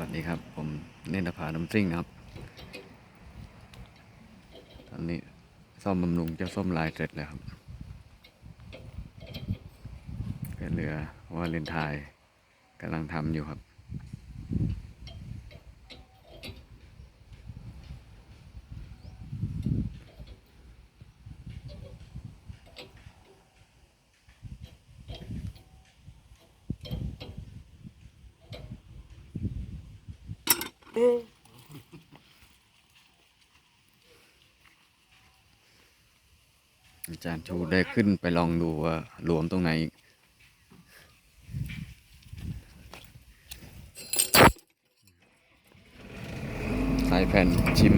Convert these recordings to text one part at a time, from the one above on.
วัสดีครับ ผมเนตรภาน้ำซิ่งครับ ตอนนี้ซ่อมบำรุงเจ้าส้มลายเสร็จแล้วครับก็เหลือวาเลนไทน์กำลังทำอยู่ครับ อาจารย์ชูได้ขึ้นไปลองดูว่าหลวมตรงไหนอีกใส่แผ่นชิม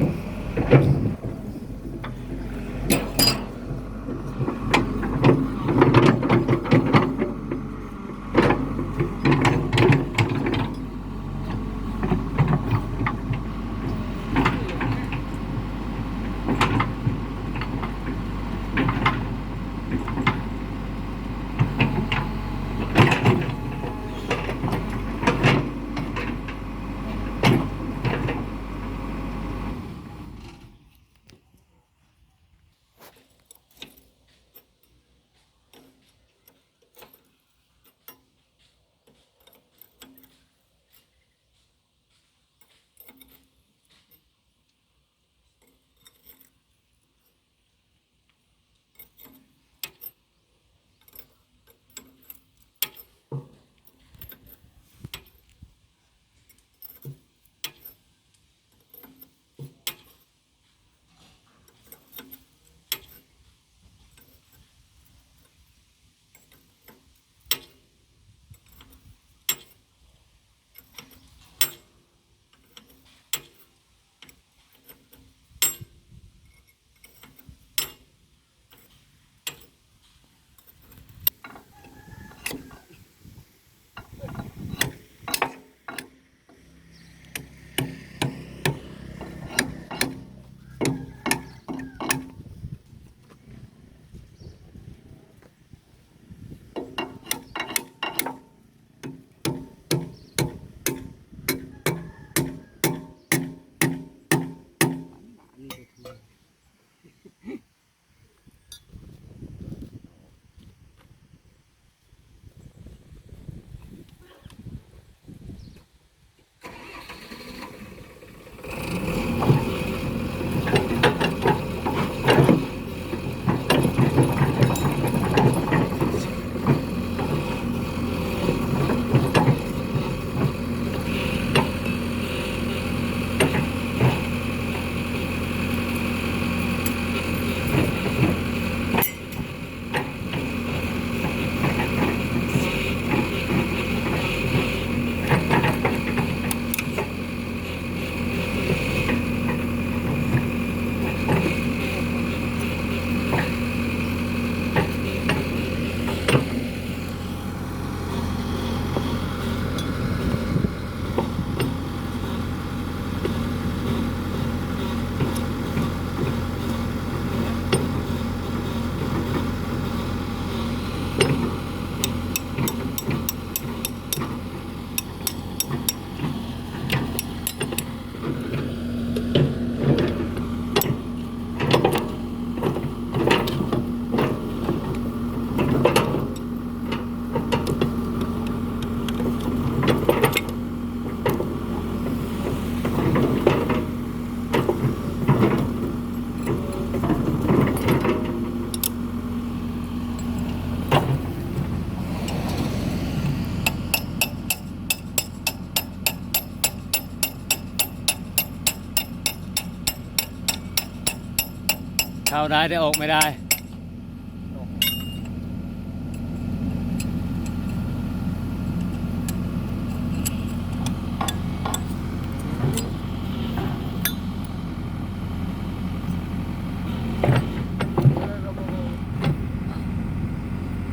เข้าได้แต่ออกไม่ได้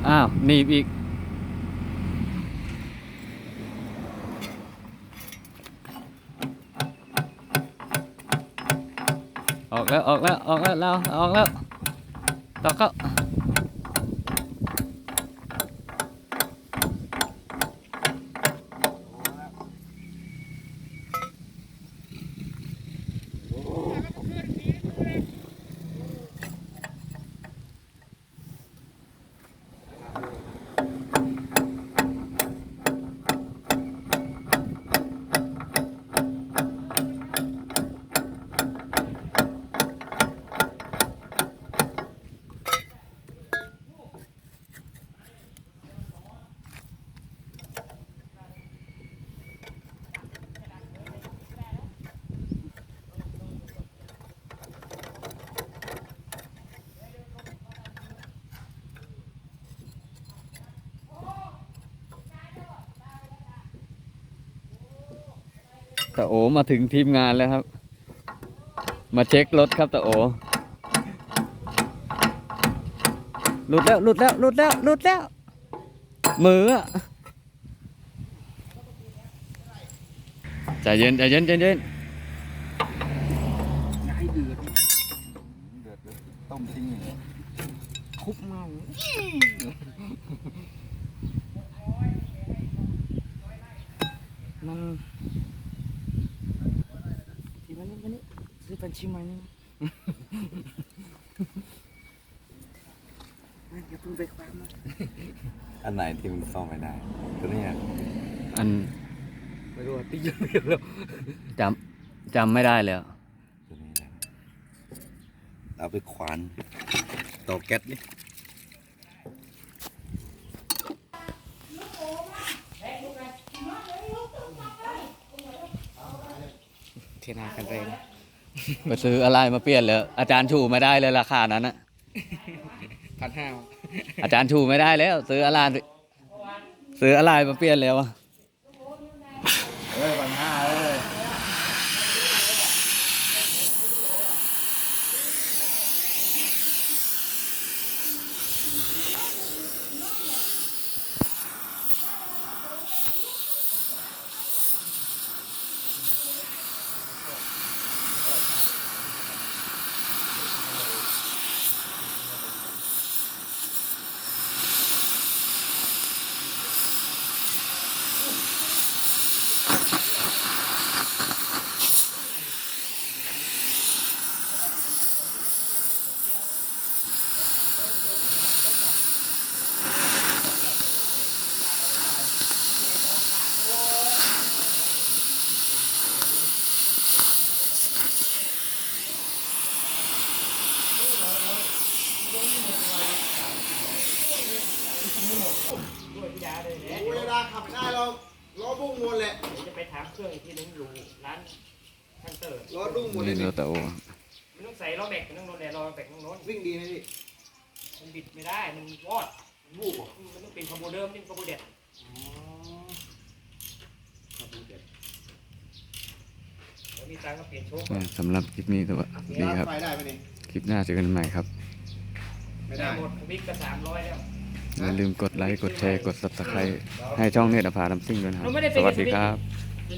อ้าวหนีบอีก ออกแล้วออกแล้วออกแล้วเราออกแล้วต่อเข้า ตาโอมาถึงทีมงานแล้วครับ มาเช็ครถครับตาโอหลุดแล้วหลุดแล้วหลุดแล้วหลุดแล้ว มืออะใจเย็นใจเย็นใจเย็นอย่าให้เดือดเดือดเลยต้มทิ้งเลยคุบเมามันทีมันนี่มันนี่ ซื้อเป็นชิมไหมนี่อย่าเพิ่งไปคว้ามันอันไหนที่มันซ่อมไม่ได้ตัวเนี้ยอันไม่รู้ว่าตีเยอะแล้วจำจำไม่ได้แล้วตัวนี้นะเอาไปควานต่อแก๊สนี่เทนากันแรง ไปซื้ออะไรมาเปลี่ยนเลยอาจารย์ชูไม่ได้เลยราคานั้นอะพันห้าอาจารย์ชูไม่ได้แล้ว ซื้ออะไรซื้ออะไรมาเปลี่ยนแล้วอะ เอ้ยปัญหาเอ้ย เวลาขับไม่ได้เรา ล้อบุ้งหมดแหละจะไปถามเครื่องอีกทีนึงอยู่ร้านคันเตอร์ล้อดุ้งหมดเลนี่ยรถตาโอมันต้องใส่ล้อแบกมันต้องโดนแดดล้อแบกต้องโน้นวิ่งดีไหมพี่มันบิดไม่ได้มันวอดมันวูบอะมันต้องเป็นขบวนเดิมนี่ขบวนเด็ดแล้วมีตังค์ก็เปลี่ยนโชคก็สำหรับคลิปนี้สวัสดีร้านครับ ไฟได้ไหมนี่คลิปหน้าเจอกันใหม่ครับ ไม่ได้ได้หมดบิ๊กก็สามร้อยแล้ว อย่าลืมกดไลค์ กดแชร์ กด subscribe ให้ช่องเนตรภาดำซิ่งด้วยนะครับ สวัสดีครับ